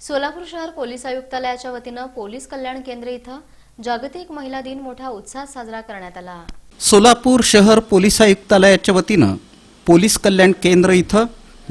सोलापूर शहर पोलीस आयुक्तालयाच्या वतीनं पोलीस कल्याण केंद्र इथं जागतिक महिला दिन मोठ्या उत्साहात साजरा करण्यात आला. सोलापूर शहर पोलीस आयुक्तालयाच्या वतीनं पोलीस कल्याण केंद्र इथं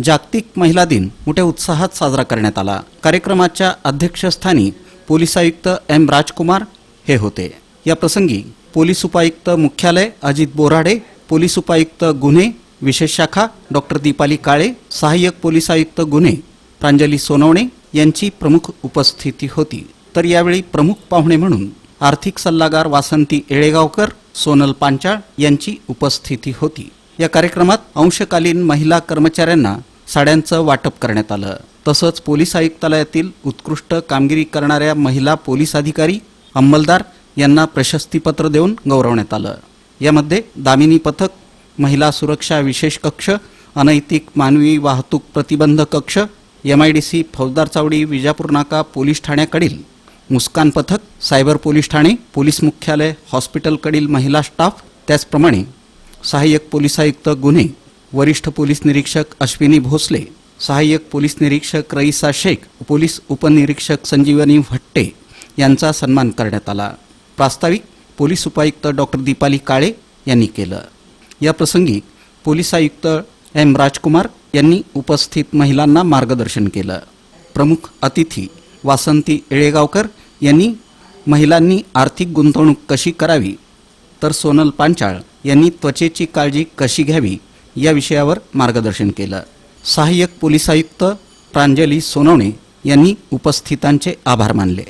जागतिक महिला दिन मोठ्या उत्साहात साजरा करण्यात आला. कार्यक्रमाच्या अध्यक्षस्थानी पोलीस आयुक्त एम राजकुमार हे होते. या प्रसंगी पोलीस उपायुक्त मुख्यालय अजित बोराडे पोलीस उपायुक्त गुन्हे विशेष शाखा डॉक्टर दीपाली काळे सहाय्यक पोलीस आयुक्त गुन्हे प्रांजली सोनवणे यांची प्रमुख उपस्थिती होती. तर यावेळी प्रमुख पाहुणे म्हणून आर्थिक सल्लागार वासंती येळेगावकर सोनल पांचाळ यांची उपस्थिती होती. या कार्यक्रमात अंशकालीन महिला कर्मचाऱ्यांना साड्यांचं वाटप करण्यात आलं. तसंच पोलीस आयुक्तालयातील उत्कृष्ट कामगिरी करणाऱ्या महिला पोलीस अधिकारी अंमलदार यांना प्रशस्तीपत्र देऊन गौरवण्यात आलं. यामध्ये दामिनी पथक महिला सुरक्षा विशेष कक्ष अनैतिक मानवी वाहतूक प्रतिबंध कक्ष एम आय डी सी फौजदार चावडी विजापूर नाका पोलीस ठाण्याकडील मुस्कान पथक सायबर पोलीस ठाणे पोलीस मुख्यालय हॉस्पिटलकडील महिला स्टाफ त्याचप्रमाणे सहाय्यक पोलीस आयुक्त गुन्हे वरिष्ठ पोलीस निरीक्षक अश्विनी भोसले सहाय्यक पोलीस निरीक्षक रईसा शेख पोलीस उपनिरीक्षक संजीवनी भट्टे यांचा सन्मान करण्यात आला. प्रास्ताविक पोलीस उपायुक्त डॉक्टर दीपाली काळे यांनी केलं. या प्रसंगी पोलीस आयुक्त एम. राजकुमार यांनी उपस्थित महिलांना मार्गदर्शन केलं. प्रमुख अतिथी वासंती येळेगावकर यांनी महिलांनी आर्थिक गुंतवणूक कशी करावी? तर सोनल पांचाळ यांनी त्वचेची काळजी कशी घ्यावी? या विषयावर मार्गदर्शन केलं. सहाय्यक पोलीस आयुक्त प्रांजली सोनवणे यांनी उपस्थितांचे आभार मानले.